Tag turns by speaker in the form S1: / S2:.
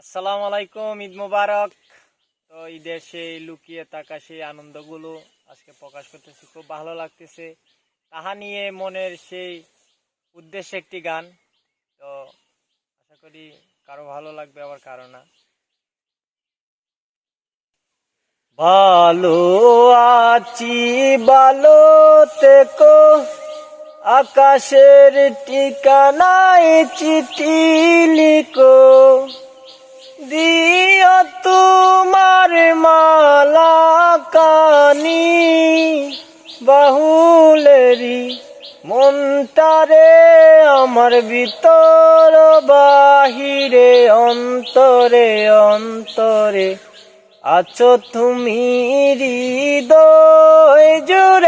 S1: আসসালামু আলাইকুম, ঈদ মুবারক। তো ঈদের সেই লুকিয়ে থাকা সেই আনন্দগুলো আজকে প্রকাশ করতেছি, খুব ভালো লাগতেছে। তাহা নিয়ে মনের সেই উদ্দেশ্যে একটি গান। তো আশা করি কারও ভালো লাগবে, আবার কারও না। ভালো আছি, ভালো থেকো। আকাশের ঠিকানায় চিঠি লিখো। দিও তোমার মালা কানি বাহুলেরি মনটারে আমার ভিতর বাহিরে, অন্তরে অন্তরে আছো তুমি হৃদয় জুড়ে।